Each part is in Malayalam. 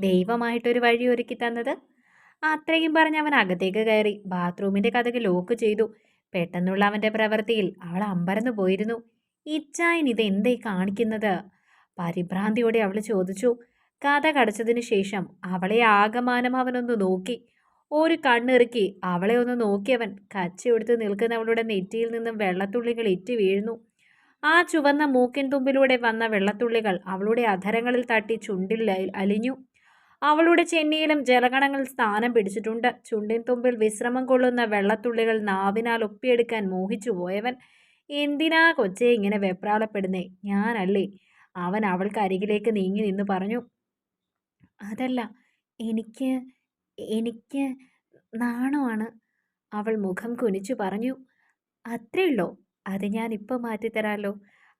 ദൈവമായിട്ടൊരു വഴി ഒരുക്കി തന്നത്. അത്രയും പറഞ്ഞ് അവൻ അകത്തേക്ക് കയറി. ബാത്റൂമിന്റെ കഥക് ലോക്ക് ചെയ്തു. പെട്ടെന്നുള്ള അവന്റെ പ്രവൃത്തിയിൽ അവൾ അമ്പരന്ന് പോയിരുന്നു. ഇച്ചായൻ ഇത് എന്തായി കാണിക്കുന്നത്? പരിഭ്രാന്തിയോടെ അവൾ ചോദിച്ചു. കഥ കടച്ചതിന് ശേഷം അവളെ ആകമാനം അവനൊന്ന് നോക്കി. ഒരു കണ്ണിറുക്കി അവളെ ഒന്ന് നോക്കിയവൻ കച്ചയെടുത്ത് നിൽക്കുന്നവളുടെ നെറ്റിയിൽ നിന്നും വെള്ളത്തുള്ളികൾ ഇറ്റി വീഴുന്നു. ആ ചുവന്ന മൂക്കിൻ തുമ്പിലൂടെ വന്ന വെള്ളത്തുള്ളികൾ അവളുടെ അധരങ്ങളിൽ തട്ടി ചുണ്ടിൽ അലിഞ്ഞു. അവളുടെ ചെന്നിയിലും ജലഗണങ്ങൾ സ്ഥാനം പിടിച്ചിട്ടുണ്ട്. ചുണ്ടിൻ തുമ്പിൽ വിശ്രമം കൊള്ളുന്ന വെള്ളത്തുള്ളികൾ നാവിനാൽ ഒപ്പിയെടുക്കാൻ മോഹിച്ചു പോയവൻ. എന്തിനാ കൊച്ചെ ഇങ്ങനെ വെപ്രാളപ്പെടുന്നേ? ഞാനല്ലേ. അവൻ അവൾക്ക് അരികിലേക്ക് നീങ്ങി നിന്ന് പറഞ്ഞു അതല്ല എനിക്ക് എനിക്ക് നാണമാണ്. അവൾ മുഖം കുനിച്ചു പറഞ്ഞു അത്രയുള്ളോ? അത് ഞാൻ ഇപ്പം മാറ്റിത്തരാമല്ലോ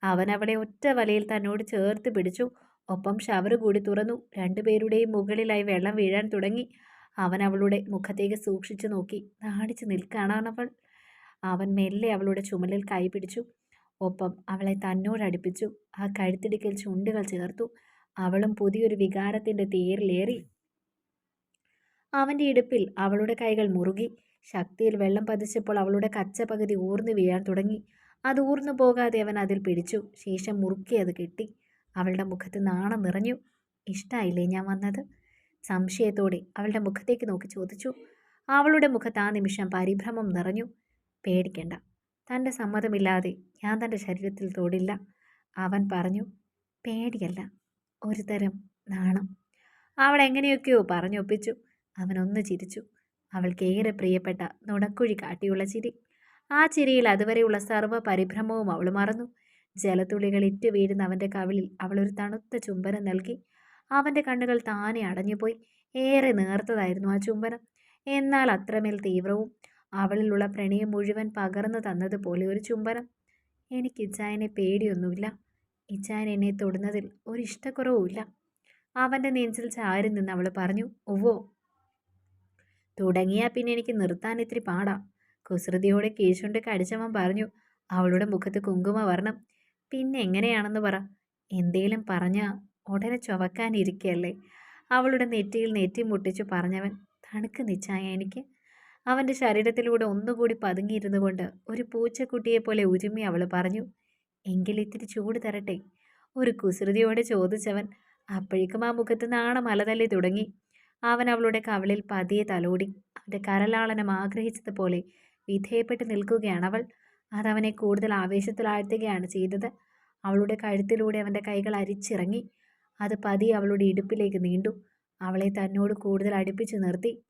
അവൻ അവളെ ഒറ്റ വലയിൽ തന്നോട് ചേർത്ത് പിടിച്ചു. ഒപ്പം ഷവർ കൂടി തുറന്നു. രണ്ടുപേരുടെയും മുകളിലായി വെള്ളം വീഴാൻ തുടങ്ങി. അവൻ അവളുടെ മുഖത്തേക്ക് സൂക്ഷിച്ചു നോക്കി. നാണിച്ചു നിൽക്കാണവൾ അവൻ മെല്ലെ അവളുടെ ചുമലിൽ കൈ പിടിച്ചു. ഒപ്പം അവളെ തന്നോടടുപ്പിച്ചു ആ കഴുത്തിടുക്കിൽ ചുണ്ടുകൾ ചേർത്തു. അവളും പുതിയൊരു വികാരത്തിന്റെ തേരിലേറി. അവന്റെ ഇടുപ്പിൽ അവളുടെ കൈകൾ മുറുകി. ശക്തിയിൽ വെള്ളം പതിച്ചപ്പോൾ അവളുടെ കച്ച പകുതി ഊർന്നു വീഴാൻ തുടങ്ങി. അത് ഊർന്നു പോകാതെ അവൻ അതിൽ പിടിച്ചു. ശേഷം മുറുക്കി അത് കെട്ടി. അവളുടെ മുഖത്ത് നാണം നിറഞ്ഞു. ഇഷ്ടമായില്ലേ ഞാൻ വന്നത്? സംശയത്തോടെ അവളുടെ മുഖത്തേക്ക് നോക്കി ചോദിച്ചു. അവളുടെ മുഖത്ത് ആ നിമിഷം പരിഭ്രമം നിറഞ്ഞു. പേടിക്കണ്ട. തന്റെ സമ്മതമില്ലാതെ ഞാൻ തന്റെ ശരീരത്തിൽ തൊടില്ല അവൻ പറഞ്ഞു. പേടിയല്ല. ഒരു തരം നാണം. അവൾ എങ്ങനെയൊക്കെയോ പറഞ്ഞൊപ്പിച്ചു അവനൊന്ന് ചിരിച്ചു. അവൾക്ക് ഏറെ പ്രിയപ്പെട്ട നുണക്കുഴി കാട്ടിയുള്ള ചിരി. ആ ചിരിയിൽ അതുവരെയുള്ള സർവ പരിഭ്രമവും അവൾ മറന്നു. ജലത്തുള്ളികൾ ഇറ്റു വീഴുന്ന അവന്റെ കവിളിൽ ഒരു തണുത്ത ചുംബനം നൽകി അവന്റെ കണ്ണുകൾ താനെ അടഞ്ഞുപോയി. ഏറെ നേർത്തതായിരുന്നു ആ ചുംബനം. എന്നാൽ അത്രമേൽ തീവ്രവും അവളിലുള്ള പ്രണയം മുഴുവൻ പകർന്നു തന്നതുപോലെ ഒരു ചുംബനം. എനിക്ക് ഇച്ചായനെ പേടിയൊന്നുമില്ല. ഇച്ചായൻ എന്നെ തൊടുന്നതിൽ ഒരു ഇഷ്ടക്കുറവുമില്ല. അവന്റെ നെഞ്ചിൽ ചാരി നിന്ന് അവൾ പറഞ്ഞു ഒവ്വോ തുടങ്ങിയാൽ പിന്നെ എനിക്ക് നിർത്താൻ ഇത്തിരി പാടാം. കുസൃതിയോടെ കീഴ്ചുണ്ട് കടിച്ചവൻ പറഞ്ഞു അവളുടെ മുഖത്ത് കുങ്കുമവർണം പിന്നെ എങ്ങനെയാണെന്ന് പറ. എന്തേലും പറഞ്ഞ ഉടനെ ചുവക്കാനിരിക്കല്ലേ അവളുടെ നെറ്റിയിൽ നെറ്റി മുട്ടിച്ചു പറഞ്ഞവൻ തണുക്ക് നിച്ചായ എനിക്ക്. അവന്റെ ശരീരത്തിലൂടെ ഒന്നുകൂടി പതുങ്ങിയിരുന്നു കൊണ്ട് ഒരു പൂച്ചക്കുട്ടിയെ പോലെ ഉരുമി അവൾ പറഞ്ഞു എങ്കിൽ ഇത്തിരി ചൂട് തരട്ടെ. ഒരു കുസൃതിയോടെ ചോദിച്ചവൻ അപ്പോഴേക്കും ആ മുഖത്ത് നാണം മലതല്ലി തുടങ്ങി. അവൻ അവളുടെ കവളിൽ പതിയെ തലോടി അവന്റെ കരലാളനം ആഗ്രഹിച്ചതുപോലെ വിധേയപ്പെട്ട് നിൽക്കുകയാണ് അവൾ. അതവനെ കൂടുതൽ ആവേശത്തിലാഴ്ത്തുകയാണ് ചെയ്തത്. അവളുടെ കഴുത്തിലൂടെ അവന്റെ കൈകൾ അരിച്ചിറങ്ങി. അത് പതി അവളുടെ ഇടുപ്പിലേക്ക് നീണ്ടു. അവളെ തന്നോട് കൂടുതൽ അടുപ്പിച്ചു നിർത്തി.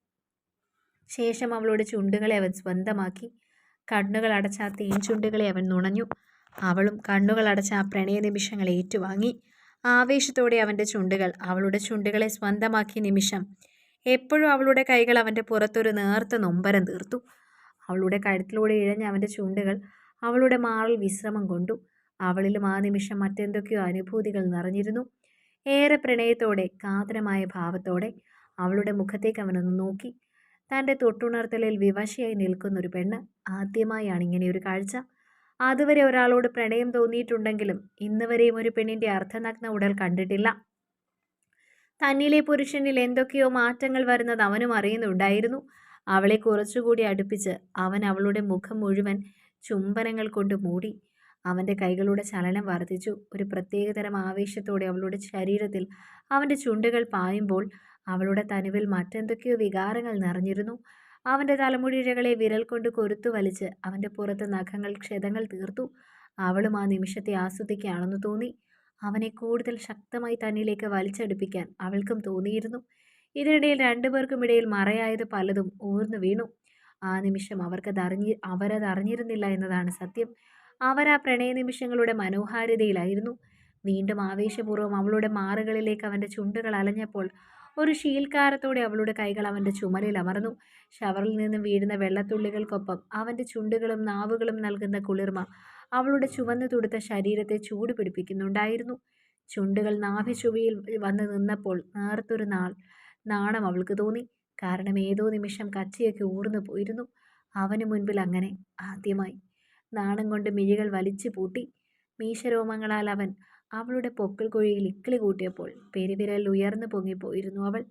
ശേഷം അവളുടെ ചുണ്ടുകളെ അവൻ സ്വന്തമാക്കി. കണ്ണുകൾ അടച്ച ആ തേൻ ചുണ്ടുകളെ അവൻ നുണഞ്ഞു. അവളും കണ്ണുകൾ അടച്ച ആ പ്രണയ നിമിഷങ്ങൾ ഏറ്റുവാങ്ങി. ആവേശത്തോടെ അവന്റെ ചുണ്ടുകൾ അവളുടെ ചുണ്ടുകളെ സ്വന്തമാക്കിയ നിമിഷം എപ്പോഴും അവളുടെ കൈകൾ അവന്റെ പുറത്തൊരു നേർത്ത നൊമ്പരം തീർത്തു. അവളുടെ കഴുത്തിലൂടെ ഇഴഞ്ഞ അവന്റെ ചുണ്ടുകൾ അവളുടെ മാറിൽ വിശ്രമം കൊണ്ടു. അവളിലും ആ നിമിഷം മറ്റെന്തൊക്കെയോ അനുഭൂതികൾ നിറഞ്ഞിരുന്നു. ഏറെ പ്രണയത്തോടെ കാതരമായ ഭാവത്തോടെ അവളുടെ മുഖത്തേക്ക് അവനൊന്ന് നോക്കി. തന്റെ തൊട്ടുണർത്തലിൽ വിവശയായി നിൽക്കുന്നൊരു പെണ്ണ് ആദ്യമായാണ് ഇങ്ങനെ ഒരു കാഴ്ച. അതുവരെ ഒരാളോട് പ്രണയം തോന്നിയിട്ടുണ്ടെങ്കിലും ഇന്നുവരെയും ഒരു പെണ്ണിന്റെ അർദ്ധനഗ്ന ഉടൽ കണ്ടിട്ടില്ല. തന്നിലെ പുരുഷനിൽ എന്തൊക്കെയോ മാറ്റങ്ങൾ വരുന്നത് അവനും അറിയുന്നുണ്ടായിരുന്നു. അവളെ കുറച്ചുകൂടി അടുപ്പിച്ച് അവൻ അവളുടെ മുഖം മുഴുവൻ ചുംബനങ്ങൾ കൊണ്ട് മൂടി. അവന്റെ കൈകളുടെ ചലനം വർദ്ധിച്ചു. ഒരു പ്രത്യേകതരം ആവേശത്തോടെ അവളുടെ ശരീരത്തിൽ അവന്റെ ചുണ്ടുകൾ പായുമ്പോൾ അവളുടെ തനുവിൽ മറ്റെന്തൊക്കെയോ വികാരങ്ങൾ നിറഞ്ഞിരുന്നു. അവന്റെ തലമുടിയിഴകളെ വിരൽ കൊണ്ട് കൊരുത്തു വലിച്ച് അവന്റെ പുറത്ത് നഖങ്ങൾ ക്ഷതങ്ങൾ തീർത്തു. അവളും ആ നിമിഷത്തെ ആസ്വദിക്കുകയാണെന്ന് തോന്നി. അവനെ കൂടുതൽ ശക്തമായി തന്നിലേക്ക് വലിച്ചടുപ്പിക്കാൻ അവൾക്കും തോന്നിയിരുന്നു. ഇതിനിടയിൽ രണ്ടുപേർക്കുമിടയിൽ മറയായത് പലതും ഊർന്നു വീണു. ആ നിമിഷം അവർക്കത് അറിഞ്ഞി അവരതറിഞ്ഞിരുന്നില്ല എന്നതാണ് സത്യം. അവരാ പ്രണയ നിമിഷങ്ങളുടെ മനോഹാരിതയിലായിരുന്നു. വീണ്ടും ആവേശപൂർവം അവളുടെ മാറുകളിലേക്ക് അവന്റെ ചുണ്ടുകൾ അലഞ്ഞപ്പോൾ ഒരു ശീൽക്കാരത്തോടെ അവളുടെ കൈകൾ അവന്റെ ചുമലിൽ അമർന്നു. ഷവറിൽ നിന്നും വീഴുന്ന വെള്ളത്തുള്ളികൾക്കൊപ്പം അവന്റെ ചുണ്ടുകളും നാവുകളും നൽകുന്ന കുളിർമ അവളുടെ ചുവന്നു തുടുത്ത ശരീരത്തെ ചൂട് പിടിപ്പിക്കുന്നുണ്ടായിരുന്നു ചുണ്ടുകൾ നാഭിചുവയിൽ വന്ന് നിന്നപ്പോൾ നേർത്തൊരു നാൾ നാണം അവൾക്ക് തോന്നി. കാരണം ഏതോ നിമിഷം കച്ചയൊക്കെ ഊർന്നു പോയിരുന്നു. അവന് മുൻപിൽ അങ്ങനെ ആദ്യമായി. നാണം കൊണ്ട് മിഴികൾ വലിച്ചു പൂട്ടി. മീശരോമങ്ങളാൽ അവൻ അവളുടെ പൊക്കൽ കുഴിയിൽ ഇക്കിളി കൂട്ടിയപ്പോൾ പെരുവിരൽ ഉയർന്നു പൊങ്ങിപ്പോയിരുന്നു അവൾ.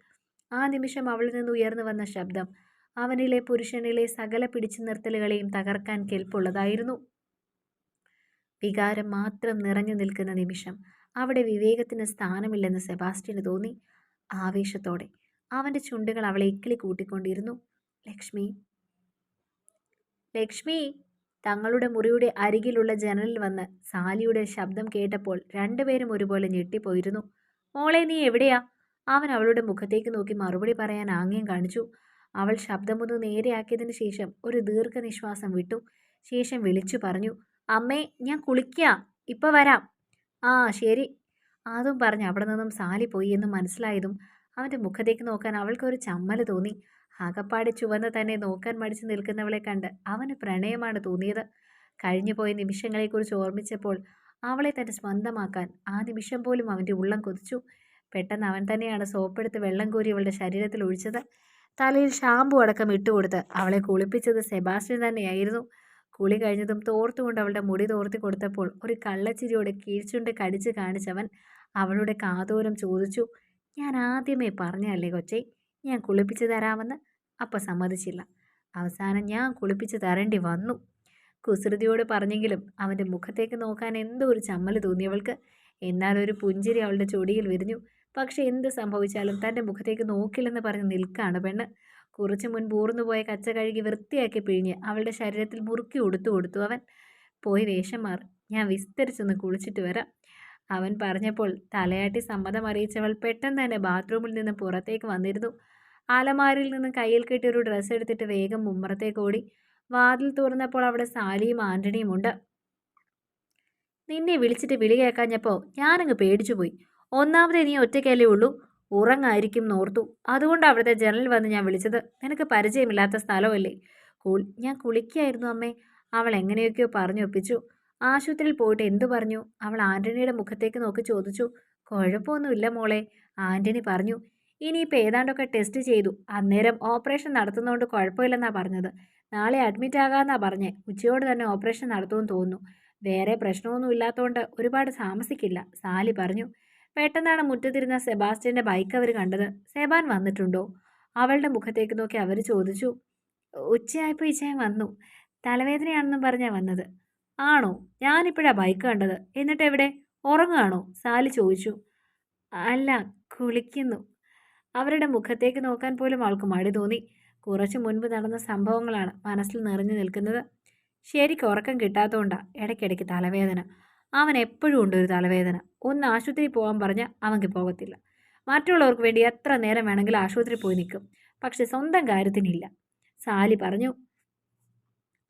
ആ നിമിഷം അവളിൽ നിന്ന് ഉയർന്നു വന്ന ശബ്ദം അവനിലെ പുരുഷനിലെ സകല പിടിച്ചു നിർത്തലുകളെയും തകർക്കാൻ കെൽപ്പുള്ളതായിരുന്നു. വികാരം മാത്രം നിറഞ്ഞു നിൽക്കുന്ന നിമിഷം അവിടെ വിവേകത്തിന് സ്ഥാനമില്ലെന്ന് സെബാസ്റ്റ്യന് തോന്നി. ആവേശത്തോടെ അവന്റെ ചുണ്ടുകൾ അവളെ ഇക്കിളി കൂട്ടിക്കൊണ്ടിരുന്നു. ലക്ഷ്മി. ലക്ഷ്മി. തങ്ങളുടെ മുറിയുടെ അരികിലുള്ള ജനലിൽ വന്ന് സാലിയുടെ ശബ്ദം കേട്ടപ്പോൾ രണ്ടുപേരും ഒരുപോലെ ഞെട്ടിപ്പോയിരുന്നു. മോളെ നീ എവിടെയാ? അവൻ അവളുടെ മുഖത്തേക്ക് നോക്കി മറുപടി പറയാൻ ആംഗ്യം കാണിച്ചു. അവൾ ശബ്ദമൊന്ന് നേരെയാക്കിയതിന് ശേഷം ഒരു ദീർഘനിശ്വാസം വിട്ടു. ശേഷം വിളിച്ചു പറഞ്ഞു അമ്മേ ഞാൻ കുളിക്കാം. ഇപ്പം വരാം. ആ ശരി. അതും പറഞ്ഞ് അവിടെ നിന്നും സാലി പോയി എന്ന് മനസ്സിലായതും അവന്റെ മുഖത്തേക്ക് നോക്കാൻ അവൾക്കൊരു ചമ്മൽ തോന്നി. ആകപ്പാടെ ചുവന്ന് തന്നെ നോക്കാൻ മടിച്ചു നിൽക്കുന്നവളെ കണ്ട് അവന് പ്രണയമാണ് തോന്നിയത്. കഴിഞ്ഞുപോയ നിമിഷങ്ങളെക്കുറിച്ച് ഓർമ്മിച്ചപ്പോൾ അവളെ തന്നെ സ്വന്തമാക്കാൻ ആ നിമിഷം പോലും അവന്റെ ഉള്ളം കൊതിച്ചു. പെട്ടെന്ന് അവൻ തന്നെയാണ് സോപ്പെടുത്ത് വെള്ളം കോരി അവളുടെ ശരീരത്തിൽ ഒഴിച്ചത്. തലയിൽ ഷാമ്പു അടക്കം ഇട്ടുകൊടുത്ത് അവളെ കുളിപ്പിച്ചത് സെബാസ്റ്റ്യൻ തന്നെയായിരുന്നു. കുളി കഴിഞ്ഞതും തോർത്തുകൊണ്ട് അവളുടെ മുടി തോർത്തി കൊടുത്തപ്പോൾ ഒരു കള്ളച്ചിരിയോടെ കീഴ്ച്ചുണ്ട് കടിച്ച് കാണിച്ചവൻ അവളുടെ കാതോരം ചോദിച്ചു. ഞാൻ ആദ്യമേ പറഞ്ഞല്ലേ കൊച്ചേ ഞാൻ കുളിപ്പിച്ചു തരാമെന്ന്? അപ്പം സമ്മതിച്ചില്ല. അവസാനം ഞാൻ കുളിപ്പിച്ച് തരേണ്ടി വന്നു. കുസൃതിയോട് പറഞ്ഞെങ്കിലും അവന്റെ മുഖത്തേക്ക് നോക്കാൻ എന്തോ ഒരു ചമ്മൽ തോന്നിയവൾക്ക് എന്നാലൊരു പുഞ്ചിരി അവളുടെ ചൊടിയിൽ വിരിഞ്ഞു. പക്ഷേ എന്ത് സംഭവിച്ചാലും തന്റെ മുഖത്തേക്ക് നോക്കില്ലെന്ന് പറഞ്ഞ് നിൽക്കാണ് പെണ്ണ്. കുറച്ചു മുൻപ് ഊർന്നുപോയ കച്ച കഴുകി വൃത്തിയാക്കി പിഴിഞ്ഞ് അവളുടെ ശരീരത്തിൽ മുറുക്കി ഉടുത്തു കൊടുത്തു അവൻ. പോയി വേഷം മാറി. ഞാൻ വിസ്തരിച്ചൊന്ന് കുളിച്ചിട്ട് വരാം. അവൻ പറഞ്ഞപ്പോൾ തലയാട്ടി സമ്മതം അറിയിച്ചവൾ പെട്ടെന്ന് തന്നെ ബാത്റൂമിൽ നിന്ന് പുറത്തേക്ക് വന്നിരുന്നു. ആലമാരിൽ നിന്ന് കയ്യിൽ കെട്ടി ഒരു ഡ്രസ്സ് എടുത്തിട്ട് വേഗം മുമ്പറത്തേക്ക് ഓടി. വാതിൽ തുറന്നപ്പോൾ അവിടെ സാലിയും ആന്റണിയും ഉണ്ട്. നിന്നെ വിളിച്ചിട്ട് വിളി കേൾക്കാഞ്ഞപ്പോൾ ഞാനങ്ങ് പേടിച്ചുപോയി ഒന്നാമത് നീ ഒറ്റയ്ക്കല്ലേ ഉള്ളൂ. ഉറങ്ങായിരിക്കും നോർത്തു അതുകൊണ്ട് അവിടുത്തെ ജനലിൽ വന്ന് ഞാൻ വിളിച്ചത്. നിനക്ക് പരിചയമില്ലാത്ത സ്ഥലമല്ലേ? കൂൾ ഞാൻ കുളിക്കായിരുന്നു അമ്മേ. അവൾ എങ്ങനെയൊക്കെയോ പറഞ്ഞൊപ്പിച്ചു. ആശുപത്രിയിൽ പോയിട്ട് എന്തു പറഞ്ഞു? അവൾ ആന്റണിയുടെ മുഖത്തേക്ക് നോക്കി ചോദിച്ചു. കുഴപ്പമൊന്നുമില്ല മോളെ ആന്റണി പറഞ്ഞു. ഇനിയിപ്പോൾ ഏതാണ്ടൊക്കെ ടെസ്റ്റ് ചെയ്തു. അന്നേരം ഓപ്പറേഷൻ നടത്തുന്നതുകൊണ്ട് കുഴപ്പമില്ലെന്നാ പറഞ്ഞത്. നാളെ അഡ്മിറ്റ് ആകാമെന്നാ പറഞ്ഞേ. ഉച്ചയോട് തന്നെ ഓപ്പറേഷൻ നടത്തുമെന്ന് തോന്നുന്നു. വേറെ പ്രശ്നമൊന്നും ഇല്ലാത്തതുകൊണ്ട് ഒരുപാട് താമസിക്കില്ല സാലി പറഞ്ഞു. പെട്ടെന്നാണ് മുറ്റത്തിരുന്ന സെബാസ്റ്റ്യന്റെ ബൈക്ക് അവർ കണ്ടത്. സെബാൻ വന്നിട്ടുണ്ടോ? അവളുടെ മുഖത്തേക്ക് നോക്കി അവർ ചോദിച്ചു. ഉച്ചയായപ്പോൾ ഇച്ചയൻ വന്നു. തലവേദനയാണെന്നും പറഞ്ഞാൽ വന്നത്. ആണോ? ഞാനിപ്പോഴാ ബൈക്ക് കണ്ടത്. എന്നിട്ട് എവിടെ ഉറങ്ങുകയാണോ? സാലി ചോദിച്ചു. അല്ല കുളിക്കുന്നു. അവരുടെ മുഖത്തേക്ക് നോക്കാൻ പോലും ആൾക്ക് മടി തോന്നി. കുറച്ച് മുൻപ് നടന്ന സംഭവങ്ങളാണ് മനസ്സിൽ നിറഞ്ഞു നിൽക്കുന്നത്. ശരിക്കും ഉറക്കം കിട്ടാത്തതുകൊണ്ടാ ഇടയ്ക്കിടയ്ക്ക് തലവേദന. അവൻ എപ്പോഴും ഉണ്ട് ഒരു തലവേദന. ഒന്ന് ആശുപത്രി പോകാൻ പറഞ്ഞാൽ അവൻക്ക് പോകത്തില്ല. മറ്റുള്ളവർക്ക് വേണ്ടി എത്ര നേരം വേണമെങ്കിലും ആശുപത്രി പോയി നിൽക്കും. പക്ഷെ സ്വന്തം കാര്യത്തിനില്ല. സാലി പറഞ്ഞു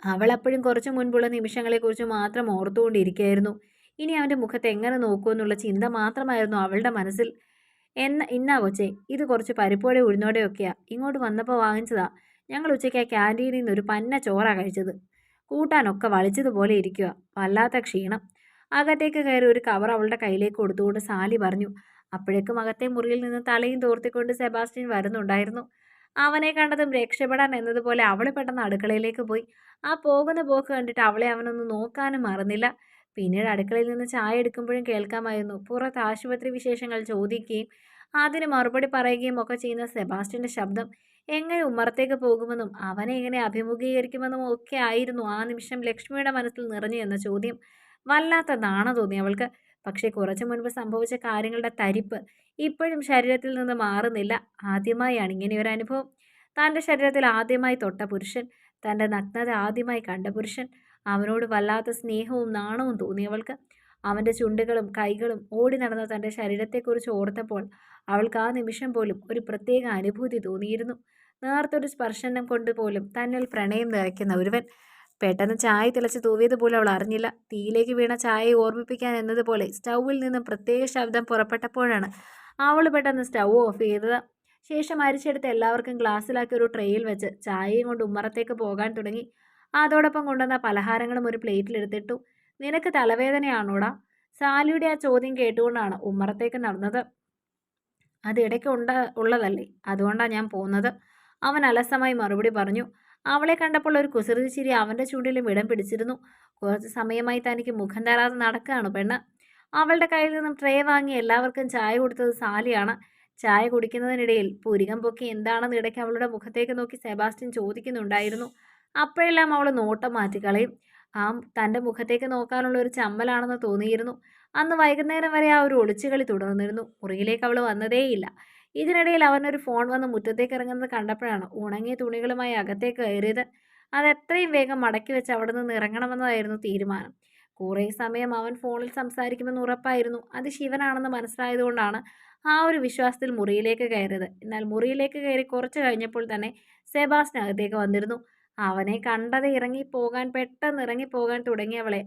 അവൾ അപ്പോഴും കുറച്ചു മുൻപുള്ള നിമിഷങ്ങളെക്കുറിച്ച് മാത്രം ഓർത്തുകൊണ്ടിരിക്കുകയായിരുന്നു. ഇനി അവന്റെ മുഖത്ത് എങ്ങനെ നോക്കുമെന്നുള്ള ചിന്ത മാത്രമായിരുന്നു അവളുടെ മനസ്സിൽ. എന്ന ഇന്നാ കൊച്ചേ ഇത് കുറച്ച് പരിപ്പോടെ ഉഴുന്നോടെയൊക്കെയാ ഇങ്ങോട്ട് വന്നപ്പോൾ വാങ്ങിച്ചതാ. ഞങ്ങൾ ഉച്ചയ്ക്ക് ആ ക്യാന്റീനിൽ നിന്ന് ഒരു പന്ന ചോറാ കഴിച്ചത്. കൂട്ടാനൊക്കെ വളിച്ചതുപോലെ ഇരിക്കുക വല്ലാത്ത ക്ഷീണം. അകത്തേക്ക് കയറി ഒരു കവർ അവളുടെ കയ്യിലേക്ക് കൊടുത്തുകൊണ്ട് സാലി പറഞ്ഞു. അപ്പോഴേക്കും അകത്തെ മുറിയിൽ നിന്ന് തലയും തോർത്തിക്കൊണ്ട് സെബാസ്റ്റ്യൻ വരുന്നുണ്ടായിരുന്നു. അവനെ കണ്ടതും രക്ഷപ്പെടാൻ എന്നതുപോലെ അവൾ പെട്ടെന്ന് അടുക്കളയിലേക്ക് പോയി. ആ പോകുന്ന പോക്ക് കണ്ടിട്ട് അവളെ അവനൊന്ന് നോക്കാനും മറന്നില്ല. പിന്നീട് അടുക്കളയിൽ നിന്ന് ചായ എടുക്കുമ്പോഴും കേൾക്കാമായിരുന്നു. പുറത്ത് ആശുപത്രി വിശേഷങ്ങൾ ചോദിക്കുകയും അതിന് മറുപടി പറയുകയും ഒക്കെ ചെയ്യുന്ന സെബാസ്റ്റ്യന്റെ ശബ്ദം എങ്ങനെ ഉമ്മറത്തേക്ക് പോകുമെന്നും അവനെ എങ്ങനെ അഭിമുഖീകരിക്കുമെന്നും ഒക്കെ ആയിരുന്നു ആ നിമിഷം ലക്ഷ്മിയുടെ മനസ്സിൽ നിറഞ്ഞു എന്ന ചോദ്യം വല്ലാത്ത നാണ തോന്നി അവൾക്ക്. പക്ഷേ കുറച്ചു മുൻപ് സംഭവിച്ച കാര്യങ്ങളുടെ തരിപ്പ് ഇപ്പോഴും ശരീരത്തിൽ നിന്ന് മാറുന്നില്ല. ആദ്യമായാണ് ഇങ്ങനെ ഒരു അനുഭവം. തന്റെ ശരീരത്തിൽ ആദ്യമായി തൊട്ട പുരുഷൻ തന്റെ നഗ്നത ആദ്യമായി കണ്ട പുരുഷൻ അവനോട് വല്ലാത്ത സ്നേഹവും നാണവും തോന്നിയവൾക്ക് അവന്റെ ചുണ്ടുകളും കൈകളും ഓടി നടന്ന തന്റെ ശരീരത്തെക്കുറിച്ച് ഓർത്തപ്പോൾ അവൾക്ക് ആ നിമിഷം പോലും ഒരു പ്രത്യേക അനുഭൂതി തോന്നിയിരുന്നു. നേർത്തൊരു സ്പർശനം കൊണ്ട് പോലും തന്നിൽ പ്രണയം നിറയ്ക്കുന്ന ഒരുവൻ പെട്ടെന്ന് ചായ തിളച്ച് തൂവിയതുപോലും അവൾ അറിഞ്ഞില്ല. തീയിലേക്ക് വീണ ചായയെ ഓർമ്മിപ്പിക്കാൻ എന്നതുപോലെ സ്റ്റൗവിൽ നിന്ന് പ്രത്യേക ശബ്ദം പുറപ്പെട്ടപ്പോഴാണ് അവൾ പെട്ടെന്ന് സ്റ്റൗ ഓഫ് ചെയ്തത്. ശേഷം അരിച്ചെടുത്ത് എല്ലാവർക്കും ഗ്ലാസ്സിലാക്കി ഒരു ട്രെയിൽ വെച്ച് ചായയും കൊണ്ട് ഉമ്മറത്തേക്ക് പോകാൻ തുടങ്ങി. അതോടൊപ്പം കൊണ്ടുവന്ന പലഹാരങ്ങളും ഒരു പ്ലേറ്റിലെടുത്തിട്ടു നിനക്ക് തലവേദനയാണോടാ? സാലിയുടെ ആ ചോദ്യം കേട്ടുകൊണ്ടാണ് ഉമ്മറത്തേക്ക് നടന്നത്. അത് ഇടയ്ക്ക് ഉണ്ട ഉള്ളതല്ലേ. അതുകൊണ്ടാണ് ഞാൻ പോകുന്നത് അവൻ അലസമായി മറുപടി പറഞ്ഞു. അവളെ കണ്ടപ്പോൾ ഒരു കുസൃതി ചിരി അവന്റെ ചൂണ്ടിലും ഇടം പിടിച്ചിരുന്നു. കുറച്ച് സമയമായി തനിക്ക് മുഖം തരാതെ നടക്കുകയാണ് പെണ്ണ്. അവളുടെ കയ്യിൽ നിന്നും ട്രേ വാങ്ങി എല്ലാവർക്കും ചായ കൊടുത്തത് സാലിയാണ്. ചായ കുടിക്കുന്നതിനിടയിൽ പുരികം പൊക്കി എന്താണെന്ന് ഇടയ്ക്ക് അവളുടെ മുഖത്തേക്ക് നോക്കി സെബാസ്റ്റ്യൻ ചോദിക്കുന്നുണ്ടായിരുന്നു. അപ്പോഴെല്ലാം അവൾ നോട്ടം മാറ്റിക്കളയും. ആ തന്റെ മുഖത്തേക്ക് നോക്കാനുള്ള ഒരു ചമ്മലാണെന്ന് തോന്നിയിരുന്നു. അന്ന് വൈകുന്നേരം വരെ ആ ഒരു ഒളിച്ചുകളി തുടർന്നിരുന്നു. മുറിയിലേക്ക് അവൾ വന്നതേയില്ല. ഇതിനിടയിൽ അവനൊരു ഫോൺ വന്ന് മുറ്റത്തേക്ക് ഇറങ്ങുന്നത് കണ്ടപ്പോഴാണ് ഉണങ്ങിയ തുണികളുമായി അകത്തേക്ക് കയറിയത്. അത് എത്രയും വേഗം മടക്കി വെച്ച് അവിടെ നിന്ന് ഇറങ്ങണമെന്നതായിരുന്നു തീരുമാനം. കുറേ സമയം അവൻ ഫോണിൽ സംസാരിക്കുമെന്ന് ഉറപ്പായിരുന്നു. അത് ശിവനാണെന്ന് മനസ്സിലായതുകൊണ്ടാണ് ആ ഒരു വിശ്വാസത്തിൽ മുറിയിലേക്ക് കയറിയത്. എന്നാൽ മുറിയിലേക്ക് കയറി കുറച്ച് കഴിഞ്ഞപ്പോൾ തന്നെ സെബാസ്റ്റിനകത്തേക്ക് വന്നിരുന്നു. അവനെ കണ്ടത് ഇറങ്ങിപ്പോകാൻ പെട്ടെന്ന് ഇറങ്ങിപ്പോകാൻ തുടങ്ങിയവളെ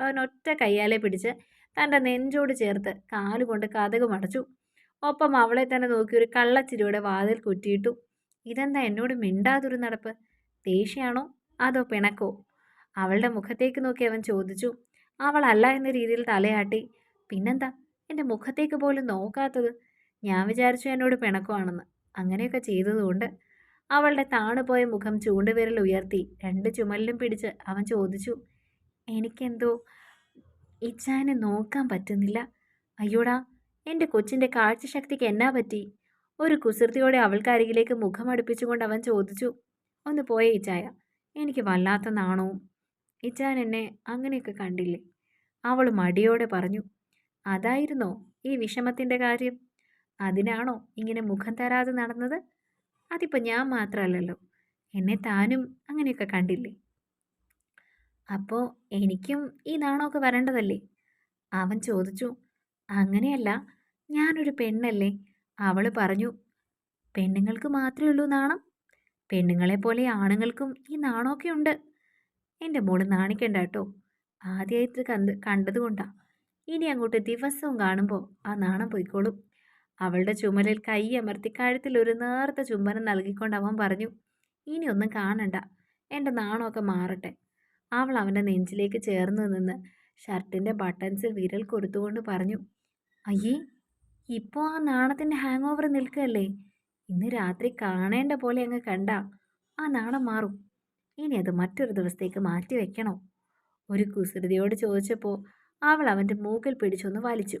അവൻ ഒറ്റ കയ്യാലെ പിടിച്ച് തന്റെ നെഞ്ചോട് ചേർത്ത് കാലുകൊണ്ട് കഥകു മടച്ചു. ഒപ്പം അവളെ തന്നെ നോക്കി ഒരു കള്ളച്ചിരിയുടെ വാതിൽ കുറ്റിയിട്ടു. ഇതെന്താ എന്നോട് മിണ്ടാതൊരു നടപ്പ്? ദേഷ്യാണോ? അതോ പിണക്കോ? അവളുടെ മുഖത്തേക്ക് നോക്കി അവൻ ചോദിച്ചു. അവളല്ല എന്ന രീതിയിൽ തലയാട്ടി. പിന്നെന്താ? എന്റെ മുഖത്തേക്ക് പോലും നോക്കാത്തത്? ഞാൻ വിചാരിച്ചു എന്നോട് പിണക്കമാണെന്ന്. അങ്ങനെയൊക്കെ ചെയ്തതുകൊണ്ട്. അവളുടെ താണുപോയ മുഖം ചൂണ്ടുവിരൽ ഉയർത്തി. രണ്ട് ചുമലിലും പിടിച്ച് അവൻ ചോദിച്ചു. എനിക്കെന്തോ ഇച്ചാനെ നോക്കാൻ പറ്റുന്നില്ല. അയ്യോടാ എന്റെ കൊച്ചിന്റെ കാഴ്ചശക്തിക്ക് എന്നാ പറ്റി? ഒരു കുസൃതിയോടെ അവൾക്കരികിലേക്ക് മുഖം അടുപ്പിച്ചുകൊണ്ട് അവൻ ചോദിച്ചു ഒന്ന് പോയേ ഇച്ചായ എനിക്ക് വല്ലാത്ത നാണവും. ഇച്ചാൻ എന്നെ അങ്ങനെയൊക്കെ കണ്ടില്ലേ? അവൾ മടിയോടെ പറഞ്ഞു അതായിരുന്നോ ഈ വിഷമത്തിന്റെ കാര്യം? അതിനാണോ ഇങ്ങനെ മുഖം തരാതെ നടന്നത്? അതിപ്പോൾ ഞാൻ മാത്രമല്ലല്ലോ എന്നെ താനും അങ്ങനെയൊക്കെ കണ്ടില്ലേ? അപ്പോൾ എനിക്കും ഈ നാണമൊക്കെ വരേണ്ടതല്ലേ? അവൻ ചോദിച്ചു അങ്ങനെയല്ല ഞാനൊരു പെണ്ണല്ലേ? അവൾ പറഞ്ഞു പെണ്ണുങ്ങൾക്ക് മാത്രമേ ഉള്ളൂ നാണം. പെണ്ണുങ്ങളെ പോലെ ആണുങ്ങൾക്കും ഈ നാണമൊക്കെ ഉണ്ട്. എന്റെ മോൾ നാണിക്കണ്ട കേട്ടോ. ആദ്യമായിട്ട് കണ്ട് കണ്ടതുകൊണ്ടാ ഇനി അങ്ങോട്ട് ദിവസവും കാണുമ്പോൾ ആ നാണം പോയിക്കോളും. അവളുടെ ചുമലിൽ കൈ അമർത്തി കഴുത്തിൽ ഒരു നേർത്ത ചുംബനം നൽകിക്കൊണ്ട് അവൻ പറഞ്ഞു ഇനി ഒന്നും കാണണ്ട. എന്റെ നാണമൊക്കെ മാറട്ടെ. അവൾ അവന്റെ നെഞ്ചിലേക്ക് ചേർന്ന് നിന്ന് ഷർട്ടിന്റെ ബട്ടൺസിൽ വിരൽ കൊടുത്തുകൊണ്ട് പറഞ്ഞു അയ്യേ ഇപ്പോൾ ആ നാണത്തിന്റെ ഹാങ് ഓവർ നിൽക്കുകയല്ലേ? ഇന്ന് രാത്രി കാണേണ്ട പോലെ അങ്ങ് കണ്ട ആ നാണം മാറും. ഇനി അത് മറ്റൊരു ദിവസത്തേക്ക് മാറ്റി വെക്കണോ? ഒരു കുസൃതിയോട് ചോദിച്ചപ്പോൾ അവൾ അവന്റെ മൂക്കിൽ പിടിച്ചൊന്ന് വലിച്ചു.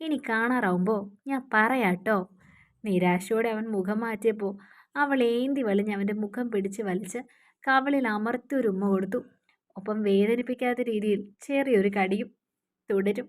ഇനി കാണാറാവുമ്പോൾ ഞാൻ പറയാട്ടോ നിരാശയോടെ അവൻ മുഖം മാറ്റിയപ്പോൾ അവൾ ഏന്തി വലിഞ്ഞ് അവന്റെ മുഖം പിടിച്ച് വലിച്ച് കവളിൽ അമർത്തി ഒരു ഉമ്മ കൊടുത്തു. ഒപ്പം വേദനിപ്പിക്കാത്ത രീതിയിൽ ചെറിയൊരു കടിയും തുടരും.